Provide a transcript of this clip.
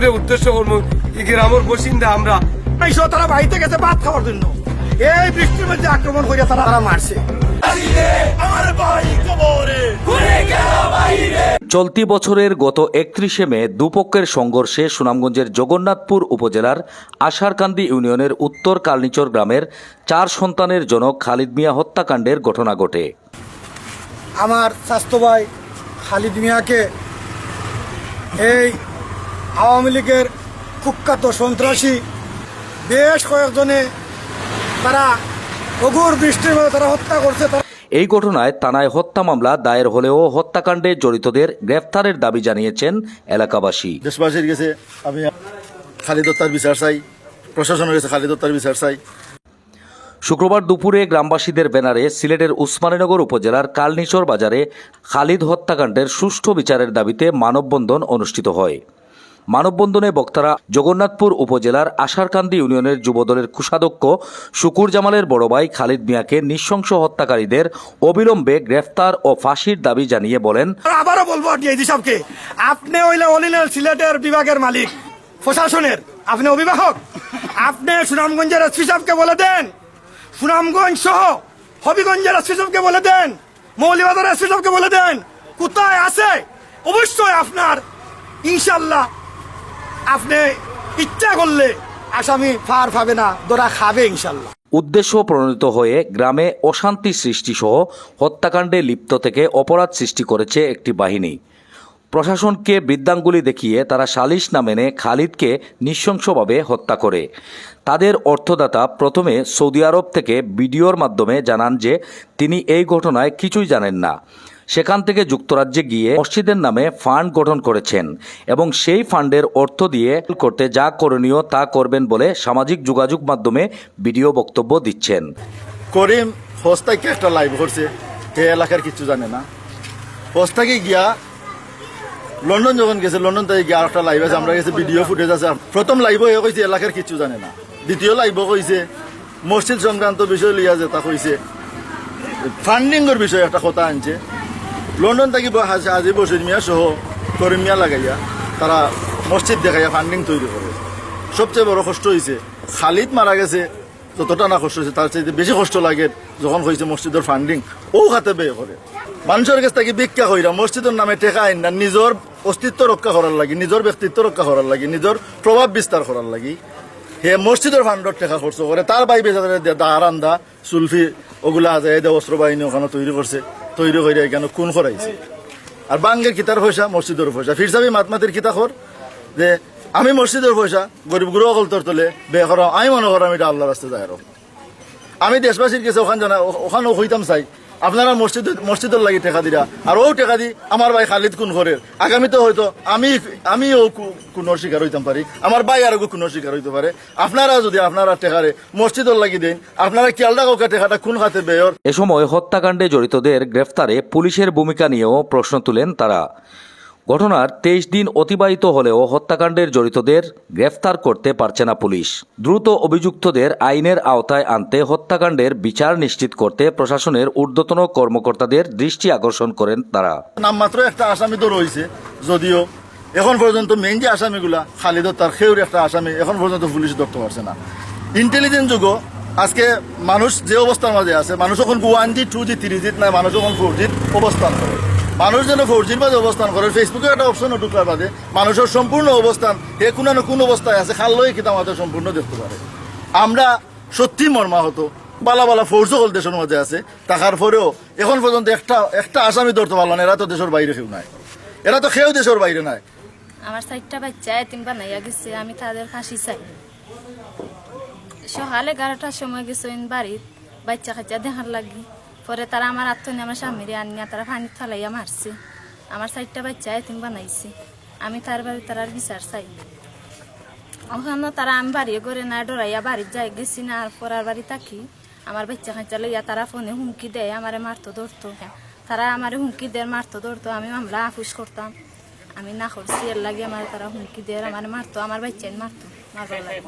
মুসলিমরে উদ্দেশ্য করব এই গ্রামের বসিন্দা আমরা। এই সব তারা বাড়িতে গেছে ভাত খাওয়ার জন্য। এই বৃষ্টির মধ্যে আক্রমণ করে তারা তারা মারছে। আমার ভাই কবরে। চলতি বছরের গত একত্রিশে মে দুপক্ষের সংঘর্ষে সুনামগঞ্জের জগন্নাথপুর উপজেলার আশারকান্দি ইউনিয়নের উত্তর কালনিচর গ্রামের চার সন্তানের জনক খালিদ মিয়া হত্যাকাণ্ডের ঘটনা ঘটে। আমার স্বাস্থ্য ভাই খালিদ মিয়াকে এই আওয়ামী লীগের কুখ্যাত সন্ত্রাসী বেশ কয়েকজনে তারা অঘুর বৃষ্টির মধ্যে তারা হত্যা করছে তারা এই ঘটনায় থানায় হত্যা মামলা দায়ের হলেও হত্যাকাণ্ডে জড়িতদের গ্রেফতারের দাবি জানিয়েছেন এলাকাবাসী। দেশবাসীর কাছে আমি খালিদ হত্যার বিচার চাই প্রশাসনের কাছে খালিদ হত্যার বিচার চাই। শুক্রবার দুপুরে গ্রামবাসীদের ব্যানারে সিলেটের উসমানীনগর উপজেলার কালনিচর বাজারে খালিদ হত্যাকাণ্ডের সুষ্ঠু বিচারের দাবিতে মানববন্ধন অনুষ্ঠিত হয়। মানববন্ধনে বক্তারা জগন্নাথপুর উপজেলার আশারকান্দি ইউনিয়নের যুবদলের কুষাধ্যক্ষ শুকুর জামালের বড় ভাই খালিদ মিয়াকে নৃশংস হত্যাকারীদের অবিলম্বে গ্রেফতার ও ফাঁসির দাবি জানিয়ে বলেন আবারও বলব ডিআইজি সাহেবকে আপনি হইলে অলিলের সিলেটের বিভাগের মালিক, প্রশাসনের। আপনি অভিভাবক। আপনি সুনামগঞ্জের এসপি সাহেবকে বলে দেন। সুনামগঞ্জ সহ হবিগঞ্জের এসপি সাহেবকে বলে দেন। মৌলিবাজার এসপি সাহেবকে বলে দেন। কোথায় আছে? অবশ্যই আপনার, ইনশাল্লাহ আপনি ইচ্ছা করলে আসামি ফার পাবে না দোরা খাবে ইনশাল্লাহ উদ্দেশ্য প্রণীত হয়ে গ্রামে অশান্তি সৃষ্টি সহ হত্যাকাণ্ডে লিপ্ত থেকে অপরাধ সৃষ্টি করেছে একটি বাহিনী। প্রশাসনকে বৃদ্ধাঙ্গুলি দেখিয়ে তারা সালিশ না মেনে খালিদকে নৃশংসভাবে হত্যা করে। তাদের অর্থদাতা প্রথমে সৌদি আরব থেকে ভিডিওর মাধ্যমে জানান যে তিনি এই ঘটনায় কিছুই জানেন না। সেখান থেকে যুক্তরাজ্যে গিয়ে মসজিদের নামে ফান্ড গঠন করেছেন এবং সেই ফান্ডের অর্থ দিয়ে করতে যা করণীয় তা করবেন বলে সামাজিক যোগাযোগ মাধ্যমে ভিডিও বক্তব্য দিচ্ছেন। করিম হোস্তাকে একটা লাইভ করছে এই এলাকার কিছু জানে না। হোস্তাকে গিয়া লন্ডন যখন গেছে, লন্ডন থেকে গিয়া একটা লাইভ আছে, আমরা গেছে ভিডিও ফুটেজ আছে। প্রথম লাইভও এ কইছে, এলাকার কিছু জানে না। দ্বিতীয় লাইভও কইছে, মসজিদ সংক্রান্ত বিষয় লিয়া যে তা কইছে। ফান্ডিংয়ের বিষয়ে একটা কথা আনছে। লন্ডন থেকে আজি বসির মিয়া সহ করিম মিয়া লাগাইয়া তারা মসজিদ দেখাইয়া ফান্ডিং তৈরি করে সবচেয়ে বড় কষ্ট হয়েছে খালিদ মারা গেছে, যতটা না কষ্ট হয়েছে তার চাইতে বেশি কষ্ট লাগে যখন হয়েছে মসজিদের ফান্ডিং ও হাতে ব্যয় করে। মানুষের কাছ থেকে ভিক্ষা কইরা মসজিদের নামে টেকা আইন না, নিজের অস্তিত্ব রক্ষা করার লাগি, নিজের ব্যক্তিত্ব রক্ষা করার লাগি, নিজের প্রভাব বিস্তার করার লাগি। হে মসজিদের ফান্ডর টাকা খরচ করে, তার বাই বেচারে দাহারান্দা সুলফি, ওগুলা আছে অস্ত্র বাহিনী ওখানে তৈরি করছে। তৈরি করে কেন কোন করাইছে। আর বাঙ্গের কিতার পয়সা মসজিদের পয়সা ফিরসাবি মাতমাতির কিতা খর, যে আমি মসজিদের পয়সা গরিব গুরু অকল তোর তোলে, বে করো আমি মনে করো আমি এটা আল্লাহ রাস্তা যাই আরও। আমি দেশবাসীর কাছে ওখান জানা, ওখানেও হইতাম চাই। আপনারা মসজিদ, মসজিদের লাগি টেকা দিরা। আর ও টেকা দি, আমার ভাই খালিদ কোন ঘরের? আগামীতে হয়তো আমি আমিও কোনো শিকার হইতাম পারি। আমার ভাই আরও কোনো শিকার হইতে পারে। আপনারা যদি আপনারা টেকারে মসজিদের লাগি দেন, আপনারা কেয়ালটা কাউকে টেকাটা কোন খাতে বেয়র। এ সময় হত্যাকাণ্ডে জড়িতদের গ্রেফতারে পুলিশের ভূমিকা নিয়েও প্রশ্ন তুলেন তারা। ঘটনার তেইশ দিন অতিবাহিত হলেও হত্যাকাণ্ডের জড়িতদের গ্রেফতার করতে পারছে না পুলিশ। দ্রুত অভিযুক্তদের আইনের আওতায় আনতে হত্যাকাণ্ডের বিচার নিশ্চিত করতে প্রশাসনের ঊর্ধ্বতন কর্মকর্তাদের দৃষ্টি আকর্ষণ করেন তারা। নামমাত্র একটা আসামি তো রয়েছে, যদিও এখন পর্যন্ত মেইন যে আসামিগুলা, খালিদ তার খেউর একটা আসামি, এখন পর্যন্ত পুলিশ ধরতে পারছে না। ইন্টেলিজেন্স যুগ আজকে মানুষ যে অবস্থার মাঝে আছে, মানুষ এখন one G two G three জিত নাই মানুষ এখন ফোর জিত অবস্থান করে। মানুষ যেন ফোর জির মাঝে অবস্থান করে ফেসবুকে একটা অপশন ঢুকলার বাদে মানুষের সম্পূর্ণ অবস্থান, এ কোন না কোন অবস্থায় আছে খাল্লই কিতা আমাদের সম্পূর্ণ দেখতে পারে। আমরা সত্যি মর্মাহত, বালা বালা ফোর্স হল দেশের মধ্যে আছে টাকার পরেও এখন পর্যন্ত একটা একটা আসামি ধরতে পারল না, এরা তো দেশের বাইরে কেউ নাই। এরা তো কেউ দেশের বাইরে নাই। আমার চারটা বাচ্চা, এতিম বানাইয়া গেছে, আমি তাদের ফাঁসি চাই। সকাল এগারোটার সময় গেছে বাড়িত বাচ্চা কাচ্চা দেখার লাগি। পরে তারা আমার আত্মনি আমার স্বামীরে আনিয়া তারা পানি থালাইয়া মারছে। আমার চারটা বাচ্চা এতিম বানাইছে। আমি তার বাড়ি তার আর বিচার চাই। ওখানে তারা আমি বাড়ি করে না, ডরাইয়া বাড়ির যাই গেছি না আর পরার বাড়ি থাকি। আমার বাচ্চা খাচ্চা লইয়া তারা ফোনে হুমকি দেয়, আমারে মারতো, ধরতো। তারা আমার হুমকি দেয়, মারতো, ধরতো। আমি মামলা আফুস করতাম। আমি না করছি, এর লাগে আমার তারা হুমকি দেয় আমার মারতো, আমার বাচ্চাই মারতো, মারবার লাগে।